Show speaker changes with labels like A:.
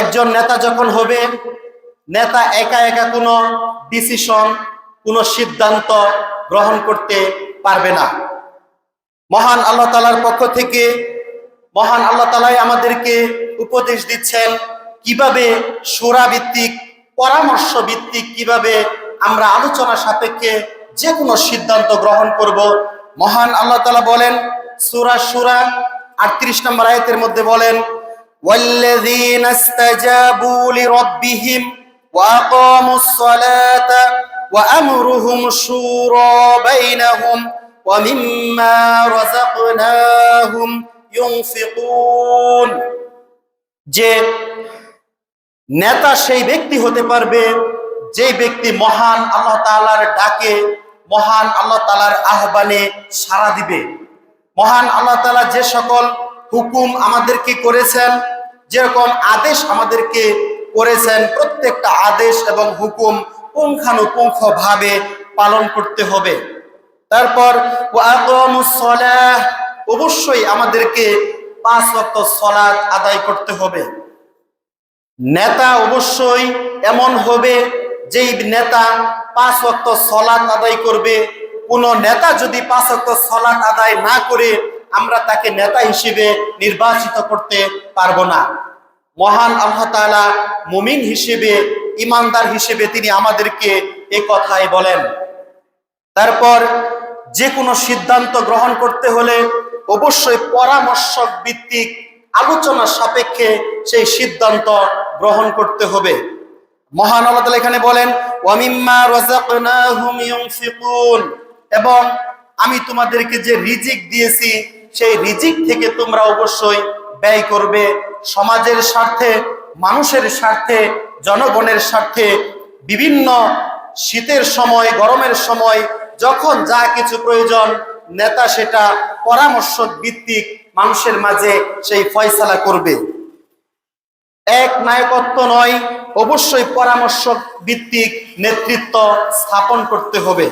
A: একজন নেতা যখন হবে, নেতা একা একা কোনো ডিসিশন কোনো সিদ্ধান্ত গ্রহণ করতে পারবে না। মহান আল্লাহ তালার পক্ষ থেকে, মহান আল্লাহ তালাই আমাদেরকে উপদেশ দিচ্ছেন কীভাবে সুরা ভিত্তিক পরামর্শ ভিত্তিক কীভাবে আমরা আলোচনা সাপেক্ষে যে কোনো সিদ্ধান্ত গ্রহণ করব। মহান আল্লাহ তালা বলেন, সুরা সুরা আটত্রিশ নম্বর আয়তের মধ্যে বলেন والذين استجابوا لربهم وأقاموا الصلاة وأمرهم شورى بينهم ومما رزقناهم ينفقون যে নেতা সেই ব্যক্তি হতে পারবে যে ব্যক্তি মহান আল্লাহ তাআলার ডাকে মহান আল্লাহ তাআলার আহ্বানে সাড়া দিবে মহান আল্লাহ তাআলা যে সকল হুকুম আমাদেরকে করেছেন, যেরকম আদেশ আমাদেরকে করেছেন, প্রত্যেকটা আদেশ এবং হুকুম পুঙ্খানুপুঙ্খ ভাবে পালন করতে হবে। তারপর অবশ্যই আমাদেরকে পাঁচ ওয়াক্ত সলাৎ আদায় করতে হবে। নেতা অবশ্যই এমন হবে, যেই নেতা পাঁচ ওয়াক্ত সলাৎ আদায় করবে। কোন নেতা যদি পাঁচ ওয়াক্ত সলাৎ আদায় না করে আমরা তাকে নেতা হিসেবে নির্বাচিত করতে পারব না। মহান আল্লাহ তাআলা মুমিন হিসেবে ইমানদার হিসেবে তিনি আমাদেরকে এ কথাই বলেন। তারপর যে কোনো সিদ্ধান্ত গ্রহণ করতে হলে অবশ্যই পরামর্শক ভিত্তিক আলোচনা সাপেক্ষে সেই সিদ্ধান্ত গ্রহণ করতে হবে। মহান আল্লাহ এখানে বলেন এবং, আমি তোমাদেরকে যে রিজিক দিয়েছি সেই রিজিক থেকে তোমরা অবশ্যই ব্যয় করবে। সমাজের স্বার্থে, মানুষের স্বার্থে, জনগণের স্বার্থে, বিভিন্ন শীতের সময়, গরমের সময়, যখন যা কিছু প্রয়োজন, নেতা সেটা পরামর্শ ভিত্তিক মানুষের মাঝে সেই ফয়সালা করবে। এক নায়কত্ব নয়, অবশ্যই পরামর্শ ভিত্তিক নেতৃত্ব স্থাপন করতে হবে।